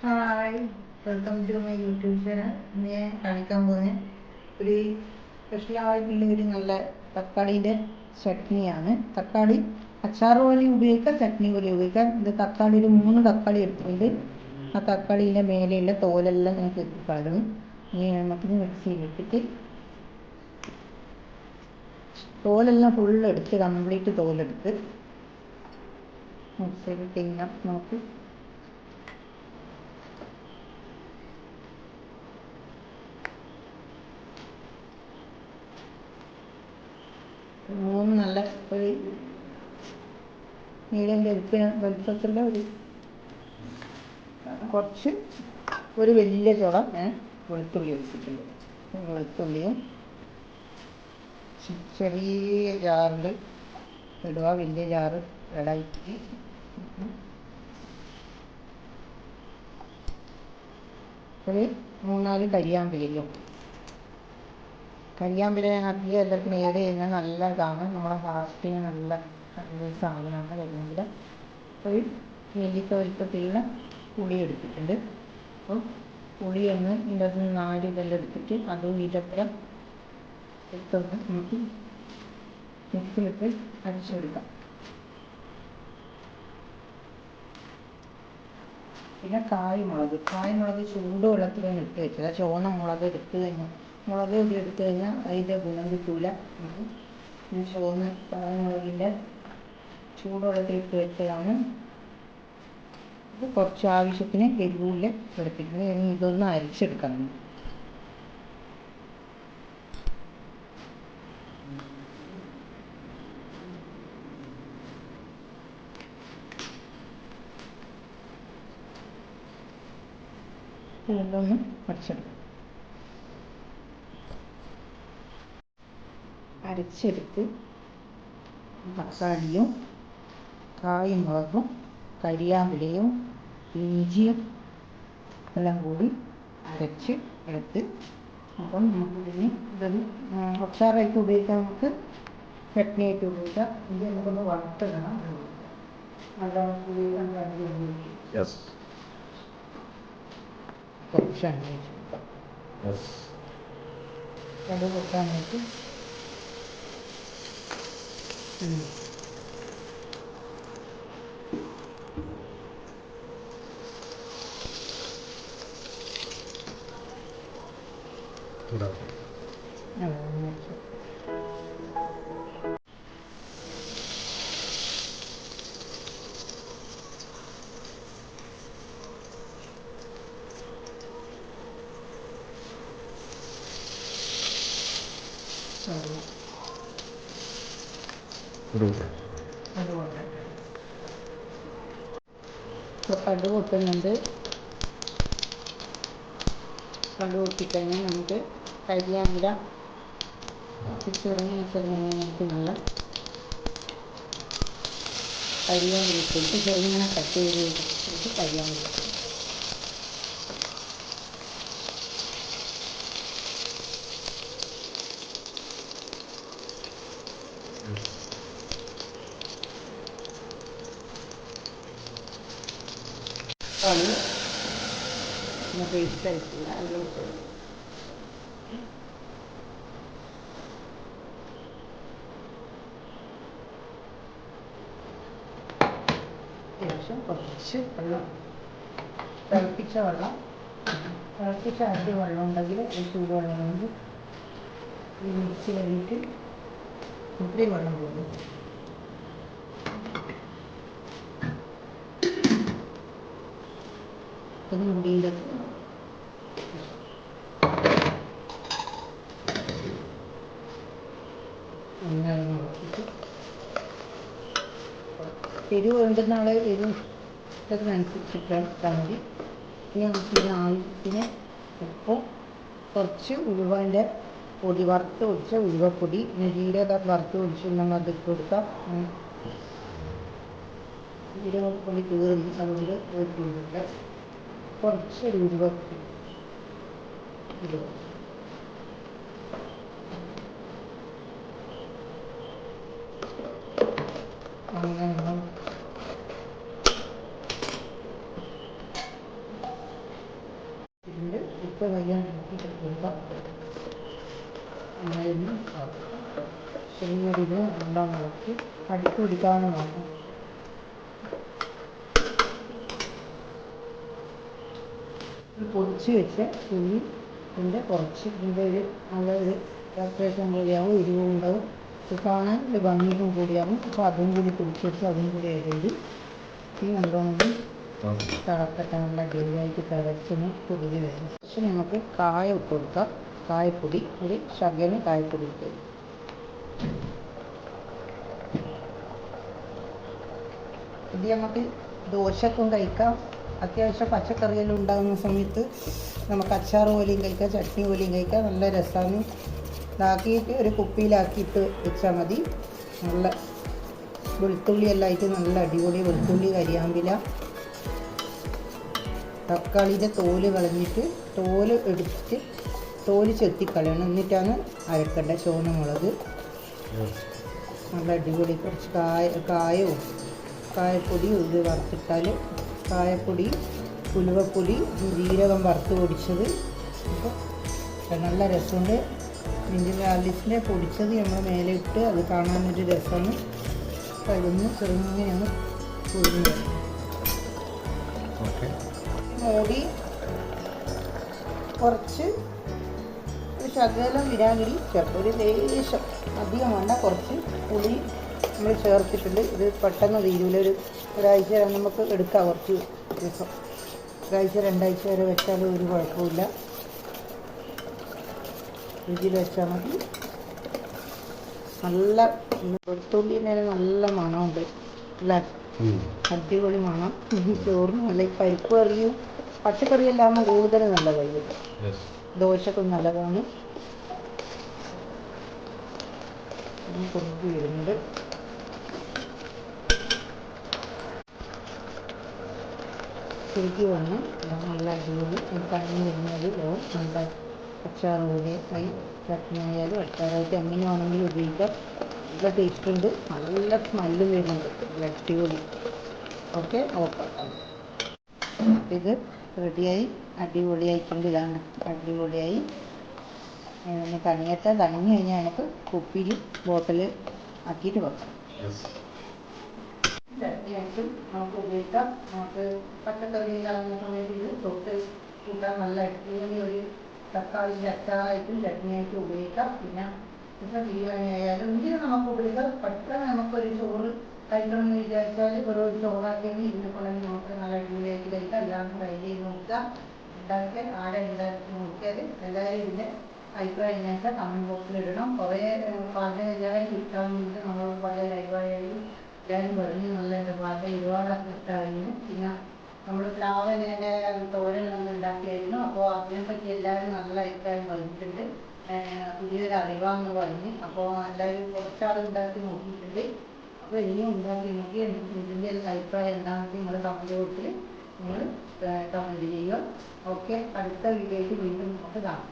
Hi welcome to my YouTube channel ഞാൻ കാണിക്കാൻ പോകുന്നത് ഒരു സ്പെഷ്യലായിട്ടുള്ള ഒരു നല്ല തക്കാളിയുടെ ചട്നിയാണ് തക്കാളി അച്ചാർ പോലെ ഉപയോഗിക്കാം ചട്നി പോലെ ഉപയോഗിക്കാം. ഇത് തക്കാളി ഒരു മൂന്ന് തക്കാളി എടുത്തിട്ടുണ്ട്. ആ തക്കാളിയിലെ മേലെയുള്ള തോലെല്ലാം ഞാൻ കളഞ്ഞു. ഇനി നമുക്കിത് ചെയ്തിട്ട് തോലെല്ലാം ഫുള്ള് എടുത്ത് കംപ്ലീറ്റ് തോലെടുത്ത് മിക്സിയിൽ ചെയ്യാം നമുക്ക് മൂന്ന് നല്ല ഒരു മീഡിയം വലുപ്പ വലുപ്പത്തിലുള്ള ഒരു കുറച്ച് ഒരു വലിയ ചുള ഞാൻ വെളുത്തുള്ളി ഒഴിച്ചിട്ടുണ്ട്. വെളുത്തുള്ളിയും ചെറിയ ജാറിൽ ഇടുക. വലിയ ജാറ് ഇടായിട്ട് ഒരു മൂന്നാൽ കരിയാമ്പിലയും കരിയാമ്പില അധികം എല്ലാവർക്കും ഏത് ചെയ്യുന്നത് നല്ലതാണ് നമ്മളെ ഹാർട്ടിന് നല്ല നല്ലൊരു സാധനമാണ് കരിയാമ്പില. ഒരു വലിയ വലുപ്പത്തിലുള്ള പുളി എടുത്തിട്ടുണ്ട്. അപ്പോൾ ഒന്ന് ഇതിന്റെ അകത്ത് നാല് ഇതെല്ലാം എടുത്തിട്ട് അതും ഇതൊക്കെ എടുത്തൊന്ന് നമുക്ക് മിക്സിയിലിട്ട് അരച്ചെടുക്കാം. പിന്നെ കായ്മുളക്. ചൂട് വെള്ളത്തിൽ ഇട്ട് വെച്ചത്. ചുവന്ന മുളക് എടുത്ത് കഴിഞ്ഞാൽ മുളക് പൊടി എടുത്തു കഴിഞ്ഞാൽ അതിന്റെ ഗുണം കിട്ടൂല. പിന്നെ ചുവന്ന പാകമുളകിന്റെ ചൂടുവെള്ളത്തിൽ ഇട്ട് വെച്ചതാണ്. ഇത് കുറച്ച് ആവശ്യത്തിന് എരിവുള്ള എടുത്തിട്ടുണ്ട്. ഇനി ഇതൊന്ന് അരച്ചെടുക്കണം. ഇതൊന്ന് അരച്ചെടുക്കാം അരച്ചെടുത്ത് തക്കാളിയും കായ്മുളകും കരിയാമ്പിലയും ഇഞ്ചിയും എല്ലാം കൂടി അരച്ച് എടുത്ത് അപ്പം നമുക്ക് ഇതിന് ഇതൊരു അച്ചാറായിട്ട് ഉപയോഗിക്കാം. നമുക്ക് ചട്നി ആയിട്ട് ഉപയോഗിക്കാം. ഇത് നമുക്കൊന്ന് വറുത്തിടണം. നല്ലോണം വേണ്ടി കുറച്ച് എണ്ണ ഒഴിച്ച് കൊടുക്കാം കടുക് പൊട്ടാനായിട്ട് കടുക് പൊട്ടുന്നുണ്ട് കടുക് പൊട്ടിക്കഴിഞ്ഞാൽ നമുക്ക് കരിയാമില ചുരുങ്ങിയ ചെറുങ്ങനെയൊക്കെയുള്ള കരിയാമില ഇട്ടിട്ട് ചെറുങ്ങനെ കട്ട് ചെയ്ത് വെച്ചിട്ട് കരിയാമില കളി പേസ്റ്റ് ആയിട്ടില്ല. അതിൽ ശേഷം കുറച്ച് വെള്ളം. തിളപ്പിച്ച വെള്ളം. തിളപ്പിച്ച ആദ്യ വെള്ളം ഉണ്ടെങ്കിൽ ചൂടുവെള്ളം കൊണ്ട് ഈ കഴിഞ്ഞിട്ട് ഒത്തിരി വെള്ളം പോകും. ഇത് മുടിയുടെ എരിവ് വേണ്ടുന്ന ആളെ എരിവ് ഇഷ്ടത്തിനനുസരിച്ചിട്ട് ഇട്ടാൽ മതി. ഇനി നമുക്ക് ഇതിന് ആവശ്യത്തിന് ഉപ്പും കുറച്ച് ഉലുവന്റെ പൊടി വറുത്ത് ഒഴിച്ച ഉലുവപ്പൊടി ജീരക വറുത്ത് ഒഴിച്ച് നമ്മൾ അത് കൊടുക്കാം. ജീരകപ്പൊടി തീർന്നു അതുകൊണ്ട് ഇട്ട് കൊടുക്കുക കുറച്ച് ഉലുവപ്പൊടി ഇടുക അങ്ങനെ നമ്മൾ അടുപ്പ് കയ്യാൻ നോക്കിയിട്ട് കൊടുക്കാം അങ്ങനെ ചെറിയൊരിത് ഉണ്ടാകും നമുക്ക് അടുപ്പ് പിടിക്കാതെ നോക്കാം പൊടിച്ച് വെച്ച ഉള്ളി ഇതിന്റെ കുറച്ച് ഇതിന്റെ ഒരു നല്ല ഒരു ഡെക്കറേഷൻ കൂടിയാവും എരിവും ഉണ്ടാവും. ഇത് കാണാൻ ഒരു ഭംഗിയും കൂടിയാവും. അപ്പോൾ അതും കൂടി പൊടിച്ചെടുത്ത് അതും കൂടി ഇടയിൽ ഈ നല്ലോണം തിളക്കട്ടെ. നല്ല അടിപൊളിയായിട്ട് തിളച്ചൊന്ന് പൊടി വരും. പക്ഷെ നമുക്ക് കായ ഇട്ട് കൊടുക്കാം. കായപ്പൊടി ഒരു ശകന് കായപ്പൊടി ഇട്ട് ഇത് നമുക്ക് ദോശക്കും കഴിക്കാം. അത്യാവശ്യം പച്ചക്കറിയെല്ലാം ഉണ്ടാകുന്ന സമയത്ത് നമുക്ക് അച്ചാർ പോലെയും കഴിക്കാം ചട്നി പോലെയും കഴിക്കാം. നല്ല രസമാണ്. ഇതാക്കിയിട്ട് ഒരു കുപ്പിയിലാക്കിയിട്ട് വെച്ചാൽ മതി. നല്ല വെളുത്തുള്ളി എല്ലാം ആയിട്ട് നല്ല അടിപൊളി വെളുത്തുള്ളി കരിയാമ്പില. തക്കാളിന്റെ തോൽ കളഞ്ഞിട്ട് തോൽ എടുത്തിട്ട് തോൽ ചെത്തിക്കളയണം എന്നിട്ടാണ് അരക്കണ്ട മുളക് നല്ല അടിപൊളി കുറച്ച് കായ കായവും കായപ്പൊടിയും ഇത് വറുത്തിട്ടാൽ കായപ്പൊടി ഉലുവപ്പൊടി ജീരകം വറുത്ത് പൊടിച്ചത്. അപ്പോൾ നല്ല രസമുണ്ട്. ഇഞ്ചി ഗാർലിക്കിന്റെ പൊടിച്ചത് നമ്മൾ മേലെ ഇട്ട് അത് കാണാൻ ഒരു രസമാണ്. അപ്പോൾ ഇതൊന്ന് ചെറുങ്ങനെയാണ് പൊടിഞ്ഞത് ഓക്കെ. മൂടി കുറച്ച് ഒരു ശകലം വിരാഗിരി ചേർക്കും ഒരു ലേശം അധികം വേണ്ട കുറച്ച് പുളി നമ്മൾ ചേർത്തിട്ടുണ്ട്. ഇത് പെട്ടെന്ന് തീരൂല. ഒരു ഒരാഴ്ച നമുക്ക് എടുക്കാം കുറച്ച് ദിവസം. ഒരാഴ്ച രണ്ടാഴ്ച വരെ വെച്ചാലും ഒരു കുഴപ്പമില്ല. ഫ്രിഡ്ജിൽ വെച്ചാൽ മതി. നല്ല വെളുത്തുള്ളിന്റെ നല്ല മണമുണ്ട്. അല്ലേ? അടിപൊളി മണം. ചോറിന് നല്ല ഈ പരിപ്പ് കറിയും പച്ചക്കറിയെല്ലാം കൂടുതൽ നല്ലതായിരിക്കും യെസ് ദോശക്കും നല്ലതാണ്. കൊണ്ടുവരുന്നുണ്ട് വരുന്നുണ്ട് ശരിക്ക് വന്ന് നല്ല അടിപൊളി. കണ്ണി വരുന്നത് നല്ല അച്ചാർ പോലെ അത് ചട്നി ആയാലും അച്ചാറായിട്ട് എങ്ങനെ വേണമെങ്കിലും ഉപയോഗിക്കാം. നല്ല ടേസ്റ്റ് ഉണ്ട്. നല്ല സ്മെല്ല് വരുന്നുണ്ട്. നല്ല അടിപൊളി. Okay okay. ഇത് റെഡിയായി. അടിപൊളിയായിട്ടുണ്ട്. ഇതാണ് അടിപൊളിയായി. തണിയട്ടെ തണിഞ്ഞ് കഴിഞ്ഞാൽ നമുക്ക് കുപ്പിയിൽ ബോട്ടിൽ ആക്കിയിട്ട് വെക്കാം. യെസ് ചട്നിയായിട്ടും നമുക്ക് ഉപയോഗിക്കാം. നമുക്ക് പച്ചക്കറി ഉണ്ടാകുന്ന സമയത്ത് ഇത് തൊട്ട് കൂട്ടാൻ നല്ല അടിപൊളി ഒരു തക്കാളിന്റെ അച്ചാറായിട്ടും ചട്നിയായിട്ടും ഉപയോഗിക്കാം. പിന്നെ ഇപ്പം ബിരിയാണി ആയാലും ഇതിന് നമുക്ക് ഉപയോഗിക്കാം. പെട്ടെന്ന് നമുക്കൊരു ചോറ് കഴിക്കണമെന്ന് വിചാരിച്ചാൽ ഒരു ചോറാക്കിയെങ്കിൽ ഇതിനെ കൊണ്ടെങ്കിൽ നമുക്ക് നല്ല അടിപൊളിയായിട്ട് കഴിക്കാം. എല്ലാം ട്രൈ ചെയ്ത് നോക്കാം. ഉണ്ടാക്കിയാൽ ആടെ ഉണ്ടാക്കി നോക്കിയാൽ എല്ലാവരും ഇതിന്റെ അഭിപ്രായം ഞങ്ങൾക്ക് കമന്റ് ബോക്സിൽ ഇടണം. കുറേ പറഞ്ഞ കിട്ടാൻ വേണ്ടി നമ്മൾ പല ലൈവായാലും എല്ലാവരും പറഞ്ഞു നല്ല പാട്ട് ഒരുപാട് ഇഷ്ടമായിരുന്നു പിന്നെ നമ്മൾ പ്ലാവിനെ തോരനൊന്നും ഉണ്ടാക്കിയായിരുന്നു. അപ്പോൾ അതിനെപ്പറ്റി എല്ലാവരും നല്ല അഭിപ്രായം പറഞ്ഞിട്ടുണ്ട്. പുതിയൊരു അറിവാന്ന് പറഞ്ഞ്. അപ്പോൾ എല്ലാവരും കുറച്ചാൾ ഉണ്ടാക്കി നോക്കിയിട്ടുണ്ട്. അപ്പോൾ ഇനിയും ഉണ്ടാക്കി നോക്കി. ഇതിന്റെ അഭിപ്രായം എന്താണെന്ന് നിങ്ങൾ കമന്റ് ബോക്സിൽ നിങ്ങൾ കമന്റ് ചെയ്യുക. ഓക്കെ? അടുത്ത വീഡിയോയ്ക്ക് വീണ്ടും നമുക്ക് കാണാം.